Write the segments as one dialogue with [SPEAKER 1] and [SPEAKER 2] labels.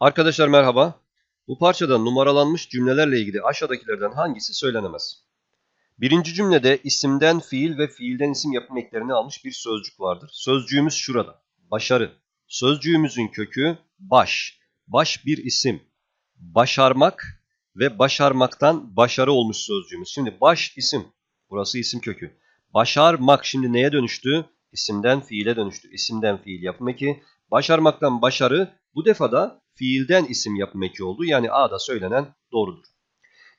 [SPEAKER 1] Arkadaşlar merhaba. Bu parçada numaralanmış cümlelerle ilgili aşağıdakilerden hangisi söylenemez? Birinci cümlede isimden fiil ve fiilden isim yapım eklerini almış bir sözcük vardır. Sözcüğümüz şurada. Başarı. Sözcüğümüzün kökü baş. Baş bir isim. Başarmak ve başarmaktan başarı olmuş sözcüğümüz. Şimdi baş isim. Burası isim kökü. Başarmak şimdi neye dönüştü? İsimden fiile dönüştü. İsimden fiil yapım eki. Başarmaktan başarı bu defa da fiilden isim yapım eki oldu. Yani A'da söylenen doğrudur.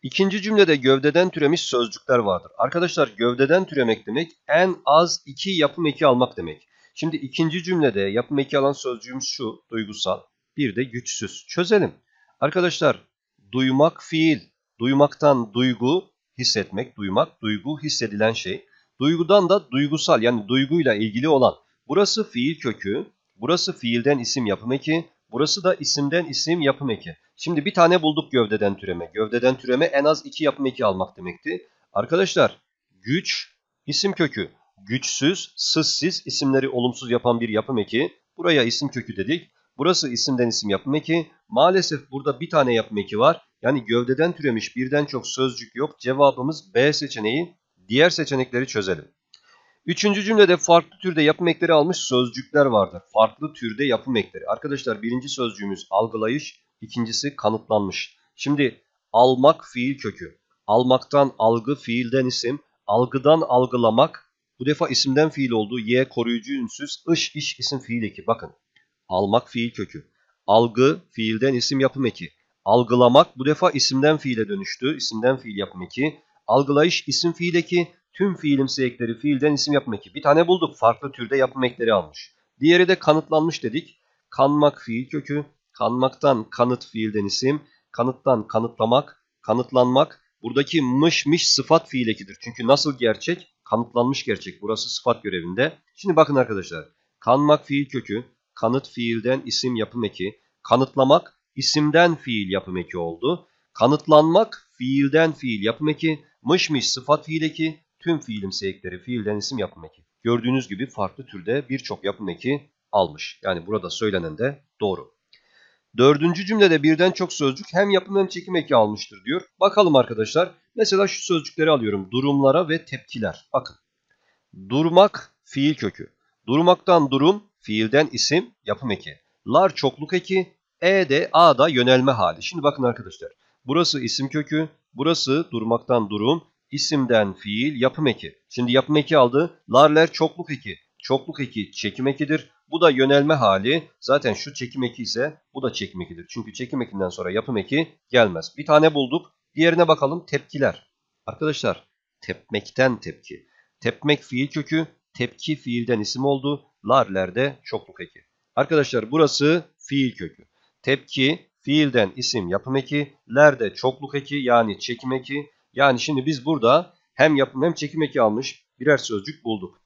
[SPEAKER 1] İkinci cümlede gövdeden türemiş sözcükler vardır. Arkadaşlar gövdeden türemek demek en az iki yapım eki almak demek. Şimdi ikinci cümlede yapım eki alan sözcüğümüz şu duygusal. Bir de güçsüz. Çözelim. Arkadaşlar duymak fiil. Duymaktan duygu, hissetmek, duymak, duygu hissedilen şey. Duygudan da duygusal yani duyguyla ilgili olan. Burası fiil kökü, burası fiilden isim yapım eki, burası da isimden isim yapım eki. Şimdi bir tane bulduk gövdeden türeme. Gövdeden türeme en az iki yapım eki almak demekti. Arkadaşlar güç isim kökü. Güçsüz, sızsız isimleri olumsuz yapan bir yapım eki. Buraya isim kökü dedik. Burası isimden isim yapım eki. Maalesef burada bir tane yapım eki var. Yani gövdeden türemiş birden çok sözcük yok. Cevabımız B seçeneği. Diğer seçenekleri çözelim. Üçüncü cümlede farklı türde yapım ekleri almış sözcükler vardır. Farklı türde yapım ekleri. Arkadaşlar birinci sözcüğümüz algılayış, ikincisi kanıtlanmış. Şimdi almak fiil kökü. Almaktan algı fiilden isim. Algıdan algılamak bu defa isimden fiil oldu. Y koruyucu ünsüz. ış iş isim fiil eki. Bakın. Almak fiil kökü. Algı fiilden isim yapım eki. Algılamak bu defa isimden fiile dönüştü. İsimden fiil yapım eki. Algılayış isim fiil eki. Tüm fiilimsi ekleri fiilden isim yapım eki. Bir tane bulduk. Farklı türde yapım ekleri almış. Diğeri de kanıtlanmış dedik. Kanmak fiil kökü. Kanmaktan kanıt fiilden isim. Kanıttan kanıtlamak. Kanıtlanmak. Buradaki mış mış sıfat fiil ekidir. Çünkü nasıl gerçek? Kanıtlanmış gerçek. Burası sıfat görevinde. Şimdi bakın arkadaşlar. Kanmak fiil kökü. Kanıt fiilden isim yapım eki. Kanıtlamak isimden fiil yapım eki oldu. Kanıtlanmak fiilden fiil yapım eki. Mış mış sıfat fiil eki. Tüm fiilimsi ekleri fiilden isim yapım eki. Gördüğünüz gibi farklı türde birçok yapım eki almış. Yani burada söylenen de doğru. Dördüncü cümlede birden çok sözcük hem yapım hem çekim eki almıştır diyor. Bakalım arkadaşlar. Mesela şu sözcükleri alıyorum. Durumlara ve tepkiler. Bakın. Durmak fiil kökü. Durmaktan durum fiilden isim yapım eki. Lar çokluk eki. E de A da yönelme hali. Şimdi bakın arkadaşlar. Burası isim kökü. Burası durmaktan durum. İsimden fiil yapım eki. Şimdi yapım eki aldı. Larler çokluk eki. Çokluk eki çekim ekidir. Bu da yönelme hali. Zaten şu çekim eki ise bu da çekim ekidir. Çünkü çekim ekinden sonra yapım eki gelmez. Bir tane bulduk. Diğerine bakalım tepkiler. Arkadaşlar tepmekten tepki. Tepmek fiil kökü. Tepki fiilden isim oldu. Larlerde çokluk eki. Arkadaşlar burası fiil kökü. Tepki fiilden isim yapım eki. Lerde çokluk eki yani çekim eki. Yani şimdi biz burada hem yapım hem çekim eki almış birer sözcük bulduk.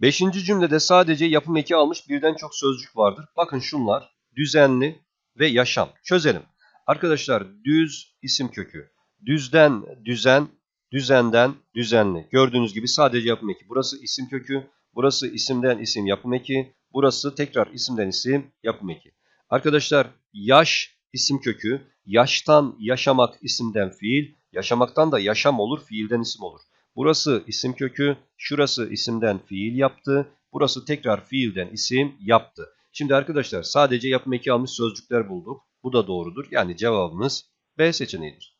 [SPEAKER 1] Beşinci cümlede sadece yapım eki almış birden çok sözcük vardır. Bakın şunlar düzenli ve yaşam. Çözelim. Arkadaşlar düz isim kökü. Düzden düzen, düzenden düzenli. Gördüğünüz gibi sadece yapım eki. Burası isim kökü. Burası isimden isim yapım eki. Burası tekrar isimden isim yapım eki. Arkadaşlar yaş isim kökü. Yaştan yaşamak isimden fiil. Yaşamaktan da yaşam olur fiilden isim olur. Burası isim kökü, şurası isimden fiil yaptı, burası tekrar fiilden isim yaptı. Şimdi arkadaşlar sadece yapım eki almış sözcükler bulduk. Bu da doğrudur. Yani cevabımız B seçeneğidir.